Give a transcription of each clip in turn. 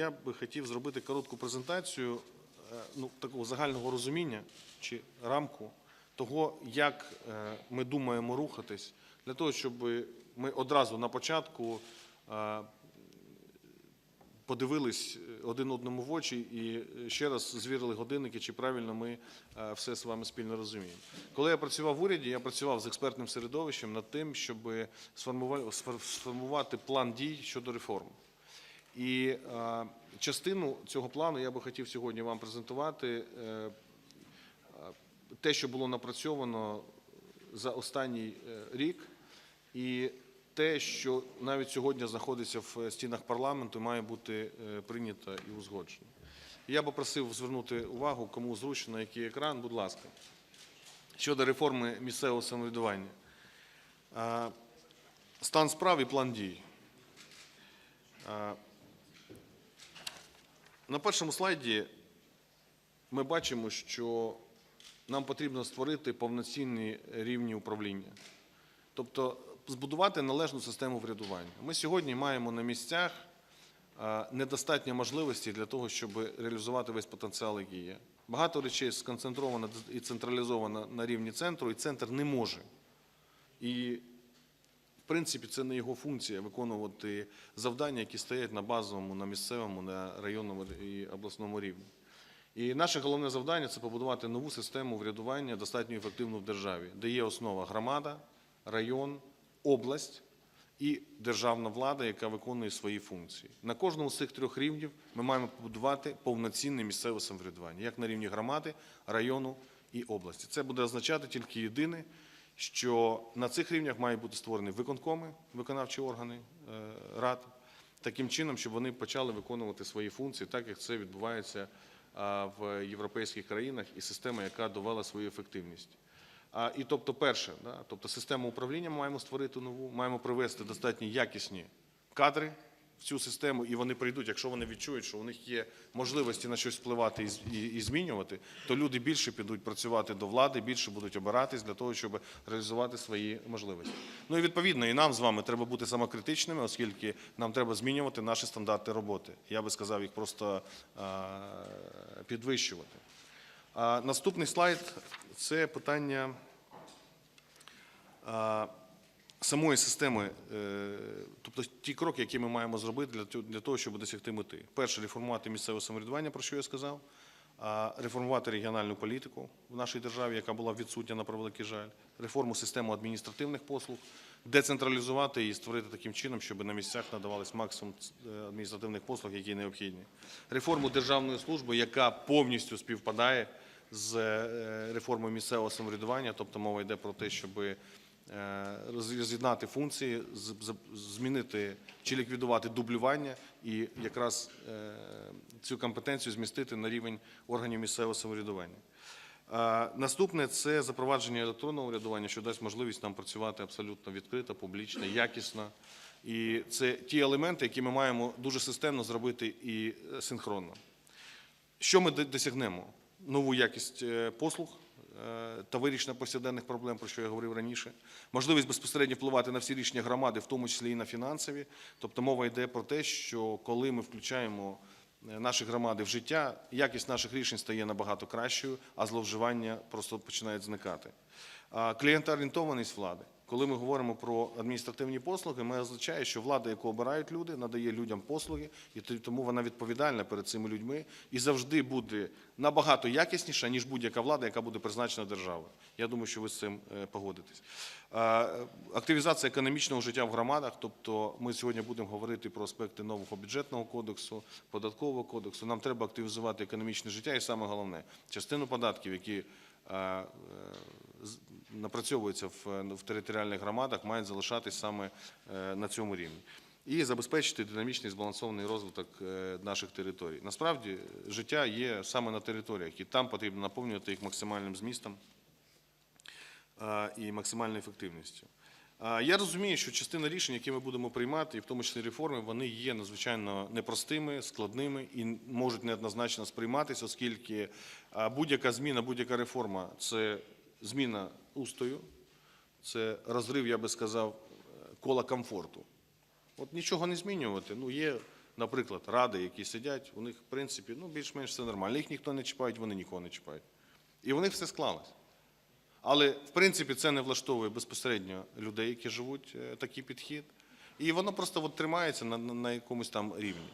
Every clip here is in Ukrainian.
я би хотів зробити коротку презентацію е, ну, такого загального розуміння чи рамку того, як е, ми думаємо рухатись, для того, щоб ми одразу на початку е, подивились один одному в очі і ще раз звірили годинники, чи правильно ми все з вами спільно розуміємо. Коли я працював в уряді, я працював з експертним середовищем над тим, щоб сформува- сформувати план дій щодо реформ. І е, частину цього плану я би хотів сьогодні вам презентувати. Е, е, те, що було напрацьовано за останній рік, і те, що навіть сьогодні знаходиться в стінах парламенту, має бути прийнято і узгоджено. Я би просив звернути увагу, кому зручно, який екран, будь ласка. Щодо реформи місцевого самоврядування. Стан справ і план дій. На першому слайді ми бачимо, що нам потрібно створити повноцінні рівні управління, тобто збудувати належну систему врядування. Ми сьогодні маємо на місцях недостатньо можливості для того, щоб реалізувати весь потенціал, який є. Багато речей сконцентровано і централізовано на рівні центру, і центр не може. І принципі, це не його функція виконувати завдання, які стоять на базовому, на місцевому, на районному і обласному рівні. І наше головне завдання це побудувати нову систему врядування, достатньо ефективну в державі, де є основа громада, район, область і державна влада, яка виконує свої функції. На кожному з цих трьох рівнів ми маємо побудувати повноцінне місцеве самоврядування, як на рівні громади, району і області. Це буде означати тільки єдине, що на цих рівнях мають бути створені виконкоми, виконавчі органи е, рад, таким чином, щоб вони почали виконувати свої функції, так як це відбувається в європейських країнах, і система, яка довела свою ефективність. А, І тобто, перше, да, тобто систему управління маємо створити нову, маємо привести достатньо якісні кадри в цю систему, і вони прийдуть, якщо вони відчують, що у них є можливості на щось впливати і, змінювати, то люди більше підуть працювати до влади, більше будуть обиратись для того, щоб реалізувати свої можливості. Ну і відповідно, і нам з вами треба бути самокритичними, оскільки нам треба змінювати наші стандарти роботи. Я би сказав, їх просто підвищувати. Наступний слайд це питання самої системи, е, тобто ті кроки, які ми маємо зробити для того, щоб досягти мети. Перше реформувати місцеве самоврядування, про що я сказав, реформувати регіональну політику в нашій державі, яка була відсутня на превеликий жаль, реформу системи адміністративних послуг, децентралізувати і створити таким чином, щоб на місцях надавалось максимум е, адміністративних послуг, які необхідні. Реформу державної служби, яка повністю співпадає з е, реформою місцевого самоврядування, тобто мова йде про те, щоб роз- роз'єднати функції, змінити чи ліквідувати дублювання і якраз е, цю компетенцію змістити на рівень органів місцевого самоврядування. Наступне це запровадження електронного урядування, що дасть можливість нам працювати абсолютно відкрито, публічно, якісно. І це ті елементи, які ми маємо дуже системно зробити і е, синхронно. Що ми досягнемо? Нову якість е, послуг е, та вирішення повсякденних проблем, про що я говорив раніше, можливість безпосередньо впливати на всі рішення громади, в тому числі і на фінансові. Тобто мова йде про те, що коли ми включаємо е, наші громади в життя, якість наших рішень стає набагато кращою, а зловживання просто починають зникати. Клієнтоорієнтованість влади. Коли ми говоримо про адміністративні послуги, ми означає, що влада, яку обирають люди, надає людям послуги, і тому вона відповідальна перед цими людьми і завжди буде набагато якісніша, ніж будь-яка влада, яка буде призначена державою. Я думаю, що ви з цим е, погодитесь. Е, Активізація економічного життя в громадах, тобто ми сьогодні будемо говорити про аспекти нового бюджетного кодексу, податкового кодексу. Нам треба активізувати економічне життя, і саме головне частину податків, які е, напрацьовуються в, в територіальних громадах, мають залишатись саме е, на цьому рівні. І забезпечити динамічний збалансований розвиток е, наших територій. Насправді життя є саме на територіях, і там потрібно наповнювати їх максимальним змістом е, і максимальною ефективністю. Е, Я розумію, що частина рішень, які ми будемо приймати, і в тому числі реформи, вони є надзвичайно непростими, складними і можуть неоднозначно сприйматися, оскільки е, будь-яка зміна, будь-яка реформа це зміна устою, це розрив, я би сказав, е, кола комфорту. От нічого не змінювати. Ну, є наприклад, ради, які сидять, у них, в принципі, ну, більш-менш все нормально. Їх ніхто не чіпає, вони нікого не чіпають. І у них все склалось. Але, в принципі, це не влаштовує безпосередньо людей, які живуть е, такий підхід. І воно просто от тримається на, на, на якомусь там рівні.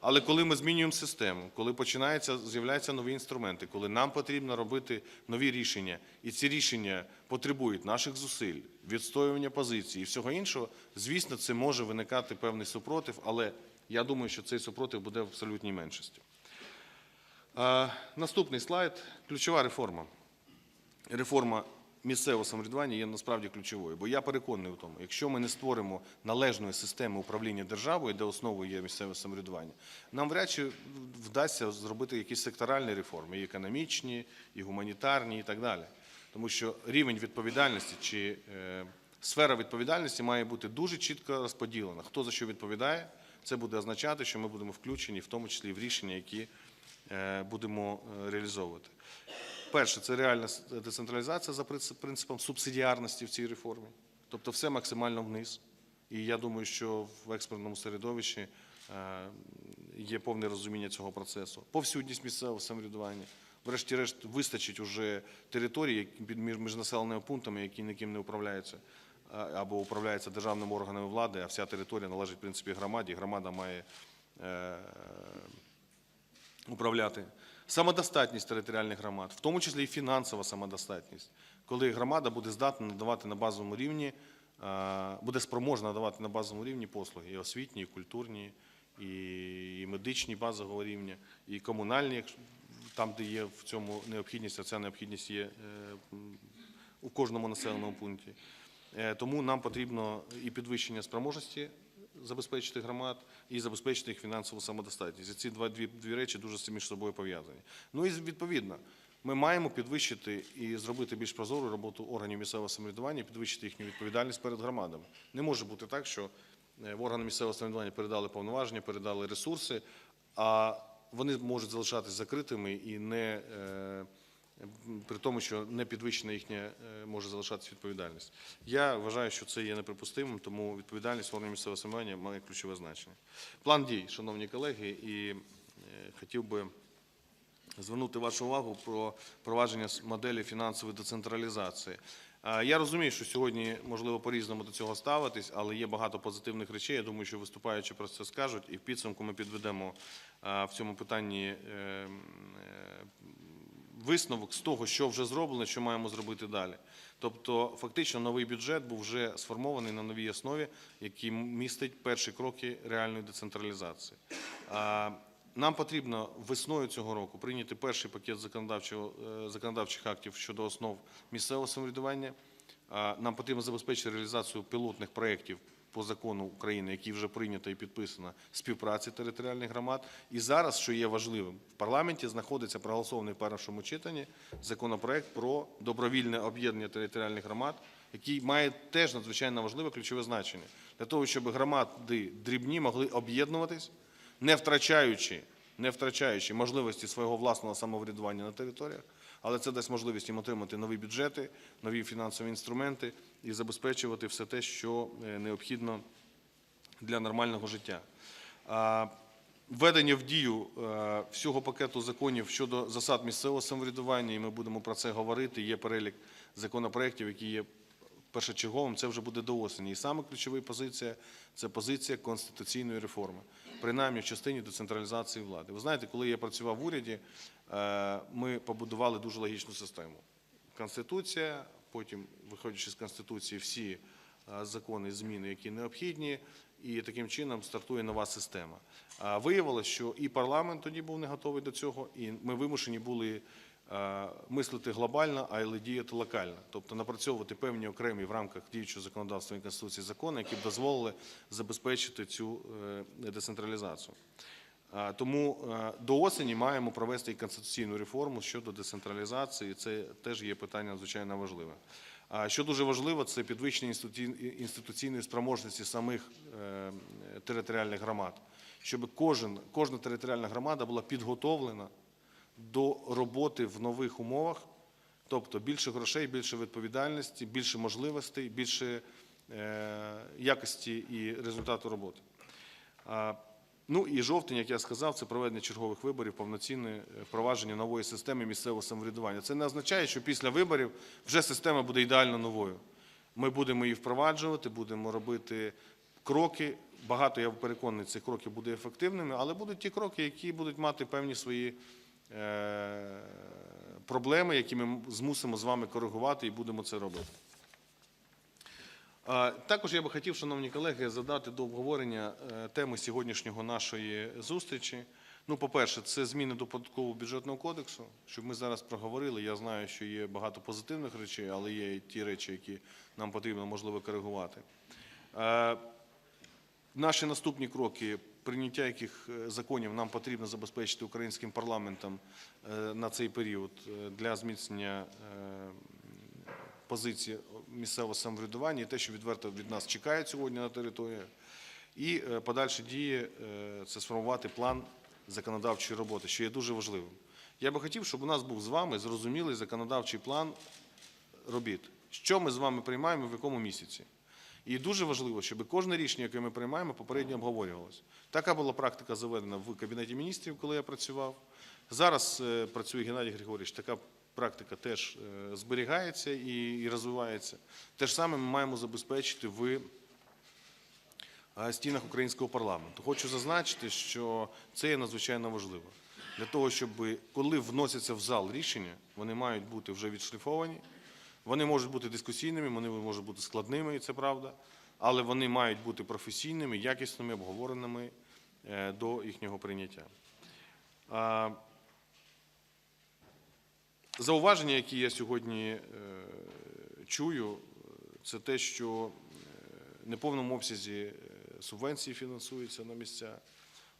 Але коли ми змінюємо систему, коли починаються, з'являються нові інструменти, коли нам потрібно робити нові рішення, і ці рішення потребують наших зусиль, відстоювання позицій і всього іншого, звісно, це може виникати певний супротив, але я думаю, що цей супротив буде в абсолютній меншості. Наступний слайд ключова реформа. Реформа місцевого самоврядування є насправді ключовою, бо я переконаний у тому, якщо ми не створимо належної системи управління державою, де основою є місцеве самоврядування, нам вряд чи вдасться зробити якісь секторальні реформи, і економічні, і гуманітарні, і так далі. Тому що рівень відповідальності чи е, сфера відповідальності має бути дуже чітко розподілена. Хто за що відповідає, це буде означати, що ми будемо включені, в тому числі в рішення, які е, будемо е, реалізовувати. Перше, це реальна децентралізація за принцип- принципом субсидіарності в цій реформі. Тобто все максимально вниз. І я думаю, що в експертному середовищі е, є повне розуміння цього процесу. Повсюдність місцевого самоврядування. Врешті-решт, вистачить уже території між населеними пунктами, які ніким не управляються або управляються державними органами влади, а вся територія належить в принципі громаді. Громада має е, управляти. Самодостатність територіальних громад, в тому числі і фінансова самодостатність, коли громада буде здатна надавати на базовому рівні, е, буде спроможна надавати на базовому рівні послуги і освітні, і культурні, і, медичні базового рівня, і комунальні, там, де є в цьому необхідність, а ця необхідність є е, у кожному населеному пункті. Е, Тому нам потрібно і підвищення спроможності забезпечити громад і забезпечити їх фінансову самодостатність. І ці два дві, дві речі дуже між собою пов'язані. Ну і відповідно, ми маємо підвищити і зробити більш прозору роботу органів місцевого самоврядування, підвищити їхню відповідальність перед громадами. Не може бути так, що е, в органи місцевого самоврядування передали повноваження, передали ресурси, а вони можуть залишатись закритими і не е, при тому, що не підвищена їхня е, може залишатися відповідальність. Я вважаю, що це є неприпустимим, тому відповідальність органів місцевого самоврядування має ключове значення. План дій, шановні колеги, і е, хотів би звернути вашу увагу про провадження моделі фінансової децентралізації. Я розумію, що сьогодні можливо по-різному до цього ставитись, але є багато позитивних речей. Я думаю, що виступаючи про це скажуть, і в підсумку ми підведемо в цьому питанні е, м, е, висновок з того, що вже зроблено, що маємо зробити далі. Тобто, фактично, новий бюджет був вже сформований на новій основі, який містить перші кроки реальної децентралізації. Нам потрібно весною цього року прийняти перший пакет е, законодавчих актів щодо основ місцевого самоврядування. Нам потрібно забезпечити реалізацію пілотних проєктів по закону України, який вже прийнято і підписано, співпраці територіальних громад. І зараз, що є важливим, в парламенті знаходиться проголосований в першому читанні законопроект про добровільне об'єднання територіальних громад, який має теж надзвичайно важливе ключове значення для того, щоб громади дрібні могли об'єднуватись, не втрачаючи, не втрачаючи можливості свого власного самоврядування на територіях, але це дасть можливість їм отримати нові бюджети, нові фінансові інструменти і забезпечувати все те, що е, необхідно для нормального життя. Введення в дію е, всього пакету законів щодо засад місцевого самоврядування, і ми будемо про це говорити. Є перелік законопроєктів, які є першочерговим, це вже буде до осені. І саме ключова позиція це позиція конституційної реформи, принаймні в частині децентралізації влади. Ви знаєте, коли я працював в уряді, е, ми побудували дуже логічну систему. Конституція, потім, виходячи з Конституції, всі е, закони, зміни, які необхідні, і таким чином стартує нова система. Виявилося, що і парламент тоді був не готовий до цього, і ми вимушені були мислити глобально, але діяти локально, тобто напрацьовувати певні окремі в рамках діючого законодавства і Конституції закони, які б дозволили забезпечити цю е, децентралізацію. Тому е, до осені маємо провести і конституційну реформу щодо децентралізації. Це теж є питання надзвичайно важливе. А Що дуже важливо, це підвищення інституційної спроможності самих е, територіальних громад, щоб кожен, кожна територіальна громада була підготовлена до роботи в нових умовах, тобто більше грошей, більше відповідальності, більше можливостей, більше е, якості і результату роботи. Ну і жовтень, як я сказав, це проведення чергових виборів, повноцінне е, впровадження нової системи місцевого самоврядування. Це не означає, що після виборів вже система буде ідеально новою. Ми будемо її впроваджувати, будемо робити кроки. Багато я переконаний, цих кроків буде ефективними, але будуть ті кроки, які будуть мати певні свої проблеми, які ми змусимо з вами коригувати і будемо це робити. Також я би хотів, шановні колеги, задати до обговорення е, теми сьогоднішнього нашої зустрічі. Ну, по-перше, це зміни до податкового бюджетного кодексу, щоб ми зараз проговорили. Я знаю, що є багато позитивних речей, але є і ті речі, які нам потрібно можливо коригувати. Наші наступні кроки, прийняття яких е, законів нам потрібно забезпечити українським парламентом е, на цей період е, для зміцнення позиції місцевого самоврядування і те, що відверто від нас чекають сьогодні на території. І подальші дії це сформувати план законодавчої роботи, що є дуже важливим. Я би хотів, щоб у нас був з вами зрозумілий законодавчий план робіт, що ми з вами приймаємо в якому місяці. І дуже важливо, щоб кожне рішення, яке ми приймаємо, попередньо обговорювалося. Така була практика заведена в Кабінеті міністрів, коли я працював. Зараз е, працює Геннадій Григорійович. Така практика теж е, зберігається і, розвивається. Те ж саме ми маємо забезпечити в е, стінах українського парламенту. Хочу зазначити, що це є надзвичайно важливо. Для того, щоб коли вносяться в зал рішення, вони мають бути вже відшліфовані. Вони можуть бути дискусійними, вони можуть бути складними, і це правда, але вони мають бути професійними, якісними, обговореними е, до їхнього прийняття. Зауваження, які я сьогодні е, чую, е, це те, що в неповному обсязі субвенції фінансуються на місця.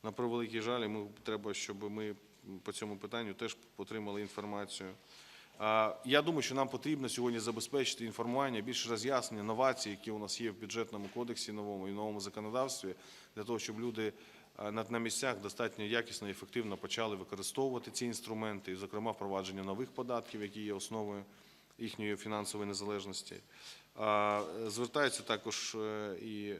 На превеликий жаль, ми треба, щоб ми по цьому питанню теж отримали інформацію. Я думаю, що нам потрібно сьогодні забезпечити інформування, більше роз'яснення, новацій, які у нас є в бюджетному кодексі новому і новому законодавстві, для того, щоб люди на місцях достатньо якісно і ефективно почали використовувати ці інструменти, і, зокрема, впровадження нових податків, які є основою їхньої фінансової незалежності. Звертаються також е, і е,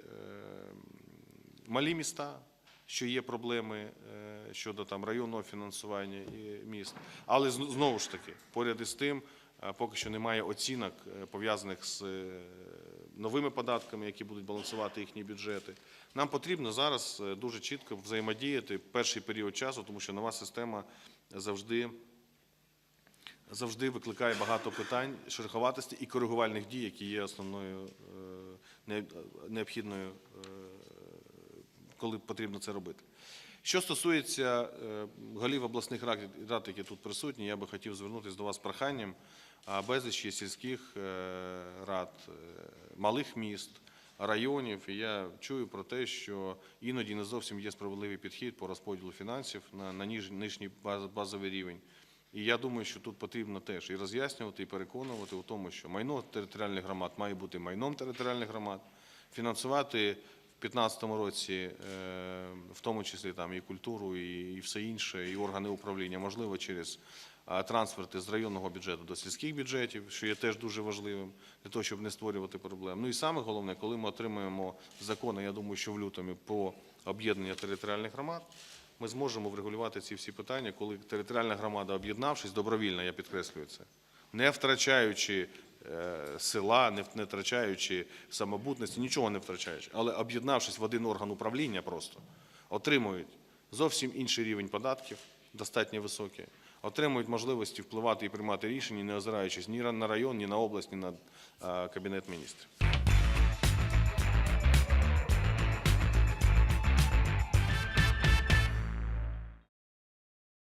малі міста, що є проблеми е, щодо там районного фінансування і міст. Але знову ж таки, поряд із тим, е, поки що немає оцінок е, пов'язаних з е, новими податками, які будуть балансувати їхні бюджети. Нам потрібно зараз дуже чітко взаємодіяти перший період часу, тому що нова система завжди. Завжди викликає багато питань, шероховатості і коригувальних дій, які є основною необхідною коли потрібно це робити. Що стосується е, голів обласних рад, які тут присутні, я би хотів звернутися до вас з проханням. А Безліч сільських е, рад, е, малих міст, районів. І я чую про те, що іноді не зовсім є справедливий підхід по розподілу фінансів на, на нижній базовий рівень. І я думаю, що тут потрібно теж і роз'яснювати, і переконувати у тому, що майно територіальних громад має бути майном територіальних громад, фінансувати 2015 році, е, в тому числі там і культуру, і, все інше, і органи управління, можливо, через трансферти з районного бюджету до сільських бюджетів, що є теж дуже важливим для того, щоб не створювати проблем. Ну і саме головне, коли ми отримаємо закони, я думаю, що в лютому по об'єднання територіальних громад, ми зможемо врегулювати ці всі питання, коли територіальна громада, об'єднавшись, добровільно, я підкреслюю це, не втрачаючи села, не в- не втрачаючи самобутності, нічого не втрачаючи, але об'єднавшись в один орган управління просто, отримують зовсім інший рівень податків, достатньо високий, отримують можливості впливати і приймати рішення, не озираючись ні на район, ні на область, ні на е, Кабінет міністрів.